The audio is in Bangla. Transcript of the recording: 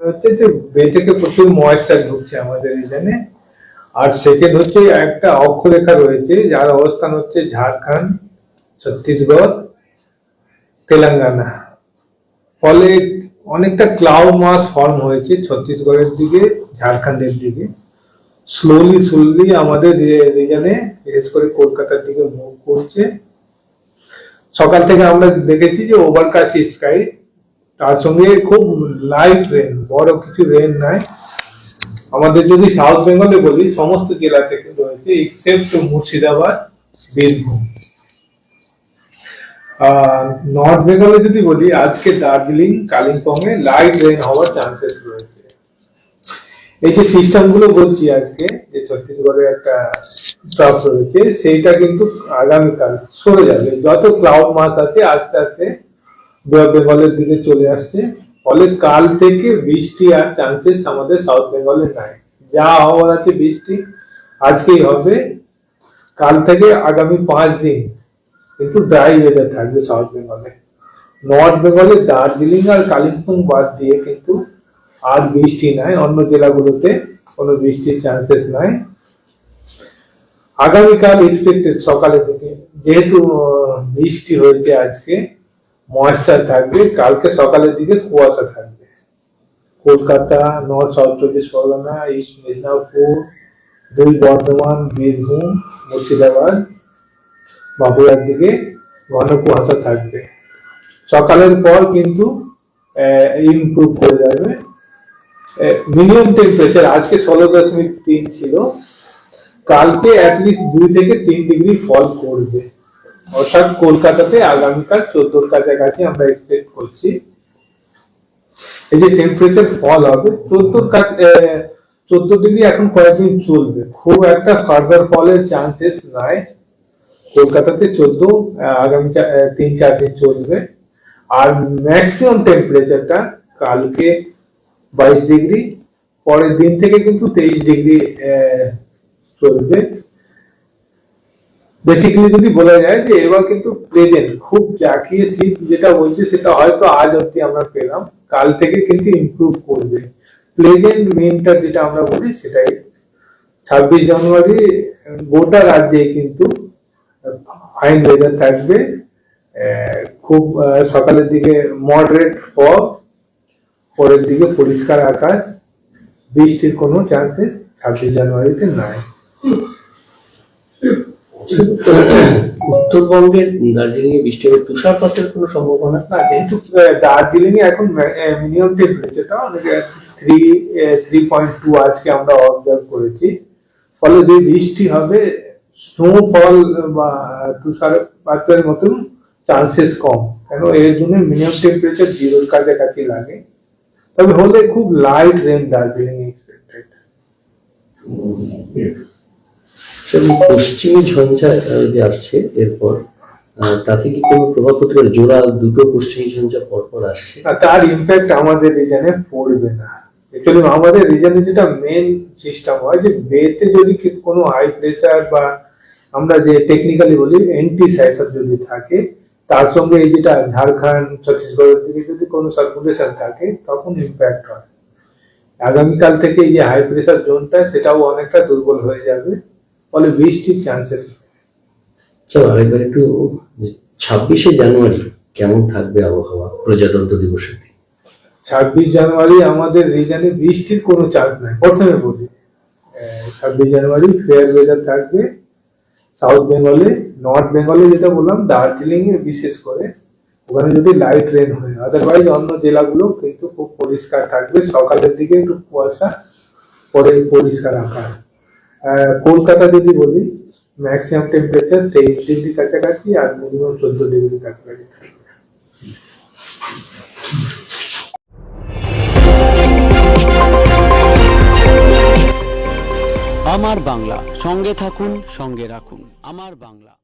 হচ্ছে যে বে থেকে প্রচুর ময়েশ্চার ঢুকছে আমাদের এখানে। আর সেকেন্ড হচ্ছে একটা অক্ষরেখা রয়েছে, যার অবস্থান হচ্ছে ঝাড়খণ্ড, ছত্তিশগড়, তেলেঙ্গানা। ফলে অনেকটা ক্লাউড মাস ফর্ম হয়েছে ছত্তিশগড়ের দিকে, ঝাড়খণ্ডের দিকে। স্লোলি স্লোলি আমাদের রিজনে বিশেষ করে কলকাতার দিকে মুভ করছে। সকাল থেকে আমরা দেখেছি যে ওভারকাস্ট স্কাই তার সঙ্গে খুব লাইট রেন বড় কিছু রেন নাই। আমাদের যদি সাউথ বেঙ্গলে বলি, সমস্ত জেলা থেকে রয়েছে এক্সেপ্ট মুর্শিদাবাদ, বীরভূম। নর্থ বেঙ্গলে যদি বলি, আজকে দার্জিলিং কালিম্পং এ লাইট রেন হওয়ার চান্সেস রয়েছে। এই যে সিস্টেমগুলো বলছি আজকে, যে ছত্তিশগড়ে একটা টপ রয়েছে, সেইটা কিন্তু আগামীকাল সরে যাবে। যত ক্লাউড মাস আছে, আস্তে আস্তে বেঙ্গলের দিকে চলে আসছে। ফলে কাল থেকে বৃষ্টি আর চান্সেস আমাদের সাউথ বেঙ্গলে নাই। যা হওয়ার আছে বৃষ্টি, আজকেই হবে। কাল থেকে আগামী পাঁচ দিন কিন্তু ড্রাই ওয়েদার থাকবে সাউথ বেঙ্গলে। নর্থ বেঙ্গলে দার্জিলিং আর কালিম্পং বাদ দিয়ে কিন্তু আর বৃষ্টি নাই। অন্য জেলাগুলোতে কোনো বৃষ্টির চান্সেস নাই। আগামীকাল এক্সপেক্টেড সকালের দিকে যেহেতু বৃষ্টি হয়েছে আজকে ময়েশ্চার থাকবে, কালকে সকালের দিকে কুয়াশা থাকবে। কলকাতা, নর্থ সাউথ চব্বিশ পরগনা, ইস্ট মেদিনীপুর দুই বর্ধমান, বীরভূম, মুর্শিদাবাদ, বাঁকুড়ার দিকে ঘন কুয়াশা থাকবে। সকালের পর কিন্তু ইমপ্রুভ করে যাবে। মিনিমাম টেম্পারেচার আজকে ষোলো দশমিক তিন ছিল। কালকে অ্যাটলিস্ট দুই থেকে তিন ডিগ্রি ফল করবে। অর্থাৎ কলকাতাতে আগামীকাল চোদ্দোর কাছাকাছি আমরা এক্সপেক্ট করছি। এই যে টেম্পারেচার ফল হবে, চোদ্দোর চোদ্দ ডিগ্রি এখন কয়েকদিন চলবে। খুব একটা ফার্দার ফলের চান্সেস নাই। কলকাতাতে চোদ্দ আগামী তিন, চার দিন চলবে। আর ম্যাক্সিমাম টেম্পারেচারটা কালকে বাইশ ডিগ্রি পরের দিন থেকে কিন্তু তেইশ ডিগ্রি চলবে। বেসিক্যালি যদি বলা যায় যে এবার কিন্তু প্রেজেন্ট খুব জাকিয়ে শীত যেটা বলছে সেটা হয়তো আজ অব্দি আমরা পেলাম, কাল থেকে কিন্তু ইমপ্রুভ করবে। প্লেজেন্ট উইন্টার যেটা আমরা বলি সেটাই। ছাব্বিশ জানুয়ারি, গোটা রাজ্যে কিন্তু ফাইন ওয়েদার থাকবে। খুব সকালের দিকে মডারেট ফগ পরের দিকে পরিষ্কার আকাশ। বৃষ্টির কোনো চান্সেস ছাব্বিশ জানুয়ারিতে নাই। উত্তরবঙ্গের দার্জিলিং এ বৃষ্টি হবে তুষারপাতের কোনো সম্ভাবনা না যেহেতু দার্জিলিং এ এখন মিনিমাম টেম্পারেচারটা অনেক থ্রি থ্রি পয়েন্ট টু আজকে আমরা অবজার্ভ করেছি। ফলে যে বৃষ্টি হবে স্নোফল বা তুষারপাতের মতন চান্সেস কম। কেন? এর জন্য মিনিমাম টেম্পারেচার জিরোর কাছাকাছি লাগে। তবে হলে খুব লাইট রেন দার্জিলিং এক্সপেক্টেড পশ্চিমী ঝঞ্ঝা যে আসছে, এরপর তাতে কি কোনো প্রভাব পড়তে পারে? জোড়া দুটো পশ্চিমী ঝঞ্ঝা পরপর আসছে। তার ইম্প্যাক্ট আমাদের রিজনে পড়বে না। অ্যাকচুয়ালি আমাদের রিজনে যেটা মেন সিস্টেম হয় যে বেতে যদি কোনো হাই প্রেসার বা আমরা যে টেকনিক্যালি বলি এন্টি সাইসার যদি থাকে, তার সঙ্গে এই যেটা ঝাড়খণ্ড, ছত্তিশগড়ের দিকে যদি কোনো সার্কুলেশন থাকে, তখন ইম্প্যাক্ট হয়। আগামীকাল থেকে এই যে হাই প্রেসার জোনটা সেটাও অনেকটা দুর্বল হয়ে যাবে। ফলে বৃষ্টির চান্সেস চলো আরেকবার একটু ছাব্বিশে জানুয়ারি কেমন থাকবে আবহাওয়া প্রজাতন্ত্র দিবসের দিন? ছাব্বিশ জানুয়ারি আমাদের রিজনে বৃষ্টির কোনো চান্স নাই প্রথমে বলি। ছাব্বিশ জানুয়ারি ফেয়ার ওয়েদার থাকবে। সাউথ বেঙ্গলে নর্থ বেঙ্গলে যেটা বললাম দার্জিলিং এ বিশেষ করে। ওখানে যদি লাইট রেন হয় আদারওয়াইজ অন্য জেলাগুলো কিন্তু খুব পরিষ্কার থাকবে। সকালের দিকে একটু কুয়াশা পরে পরিষ্কার আকাশ। কলকাতা যদি বলি ম্যাক্সিমাম টেম্পারেচার তেইশ ডিগ্রি কাছাকাছি আর মিনিমাম চোদ্দ ডিগ্রি কাছাকাছি। আমার বাংলা, সঙ্গে থাকুন, সঙ্গে রাখুন। আমার বাংলা।